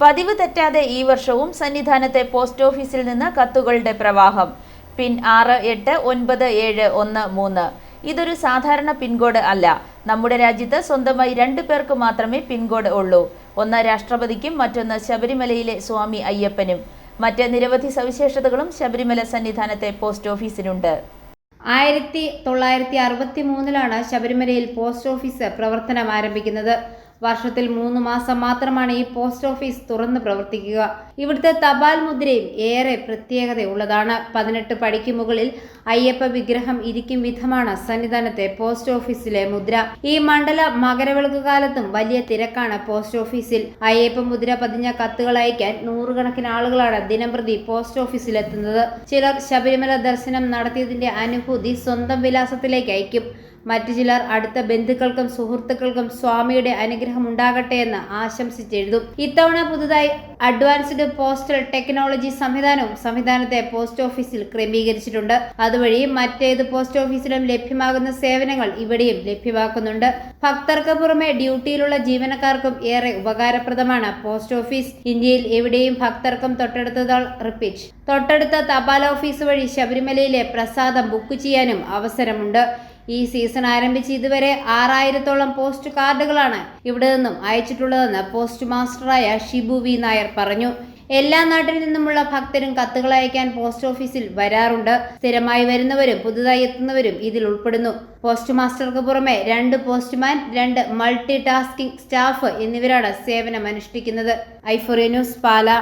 പതിവ് തെറ്റാതെ ഈ വർഷവും സന്നിധാനത്തെ പോസ്റ്റ് ഓഫീസിൽ നിന്ന് കത്തുകളുടെ പ്രവാഹം. പിൻ ആറ് എട്ട് ഒൻപത് ഏഴ് ഒന്ന് മൂന്ന്. ഇതൊരു സാധാരണ പിൻകോഡ് അല്ല. നമ്മുടെ രാജ്യത്ത് സ്വന്തമായി രണ്ടു പേർക്ക് മാത്രമേ പിൻകോഡ് ഉള്ളൂ. ഒന്ന് രാഷ്ട്രപതിക്കും മറ്റൊന്ന് ശബരിമലയിലെ സ്വാമി അയ്യപ്പനും. മറ്റ് നിരവധി സവിശേഷതകളും ശബരിമല സന്നിധാനത്തെ പോസ്റ്റ് ഓഫീസിനുണ്ട് ആയിരത്തി തൊള്ളായിരത്തി അറുപത്തി മൂന്നിലാണ് ശബരിമലയിൽ പോസ്റ്റ് ഓഫീസ് പ്രവർത്തനം ആരംഭിക്കുന്നത്. വർഷത്തിൽ മൂന്ന് മാസം മാത്രമാണ് ഈ പോസ്റ്റ് ഓഫീസ് തുറന്ന് പ്രവർത്തിക്കുക. ഇവിടുത്തെ തപാൽ മുദ്രയും ഏറെ പ്രത്യേകതയുള്ളതാണ്. പതിനെട്ട് പടിക്ക് മുകളിൽ അയ്യപ്പ വിഗ്രഹം ഇരിക്കും വിധമാണ് സന്നിധാനത്തെ പോസ്റ്റ് ഓഫീസിലെ മുദ്ര. ഈ മണ്ഡല മകരവിളക്ക് കാലത്തും വലിയ തിരക്കാണ് പോസ്റ്റ് ഓഫീസിൽ. അയ്യപ്പ മുദ്ര പതിഞ്ഞ കത്തുകൾ അയക്കാൻ നൂറുകണക്കിന് ആളുകളാണ് ദിനംപ്രതി പോസ്റ്റ് ഓഫീസിലെത്തുന്നത്. ചിലർ ശബരിമല ദർശനം നടത്തിയതിന്റെ അനുഭൂതി സ്വന്തം വിലാസത്തിലേക്ക് അയക്കും. മറ്റു ചിലർ അടുത്ത ബന്ധുക്കൾക്കും സുഹൃത്തുക്കൾക്കും സ്വാമിയുടെ അനുഗ്രഹം ഉണ്ടാകട്ടെ എന്ന് ആശംസിച്ചെഴുതും. ഇത്തവണ പുതുതായി അഡ്വാൻസ്ഡ് പോസ്റ്റൽ ടെക്നോളജി സംവിധാനവും സംവിധാനത്തെ പോസ്റ്റ് ഓഫീസിൽ ക്രമീകരിച്ചിട്ടുണ്ട്. അതുവഴി മറ്റേത് പോസ്റ്റ് ഓഫീസിലും ലഭ്യമാകുന്ന സേവനങ്ങൾ ഇവിടെയും ലഭ്യമാക്കുന്നുണ്ട്. ഭക്തർക്ക് പുറമെ ഡ്യൂട്ടിയിലുള്ള ജീവനക്കാർക്കും ഏറെ ഉപകാരപ്രദമാണ് പോസ്റ്റ് ഓഫീസ്. ഇന്ത്യയിൽ എവിടെയും ഭക്തർക്കും തൊട്ടടുത്ത റിപ്പീറ്റ്. തൊട്ടടുത്ത തപാൽ ഓഫീസ് വഴി ശബരിമലയിലെ പ്രസാദം ബുക്ക് ചെയ്യാനും അവസരമുണ്ട്. ഈ സീസൺ ആരംഭിച്ച് ഇതുവരെ ആറായിരത്തോളം പോസ്റ്റ് കാർഡുകളാണ് ഇവിടെ നിന്നും അയച്ചിട്ടുള്ളതെന്ന് പോസ്റ്റ് മാസ്റ്ററായ ഷിബു വി നായർ പറഞ്ഞു. എല്ലാ നാട്ടിൽ നിന്നുമുള്ള ഭക്തരും കത്തുകൾ അയക്കാൻ പോസ്റ്റ് ഓഫീസിൽ വരാറുണ്ട്. സ്ഥിരമായി വരുന്നവരും പുതുതായി എത്തുന്നവരും ഇതിൽ ഉൾപ്പെടുന്നു. പോസ്റ്റ് മാസ്റ്റർക്ക് പുറമെ രണ്ട് പോസ്റ്റ്മാൻ രണ്ട് മൾട്ടി ടാസ്കിംഗ് സ്റ്റാഫ് എന്നിവരാണ് സേവനം അനുഷ്ഠിക്കുന്നത് ഐഫോറിയ ന്യൂസ് പാല.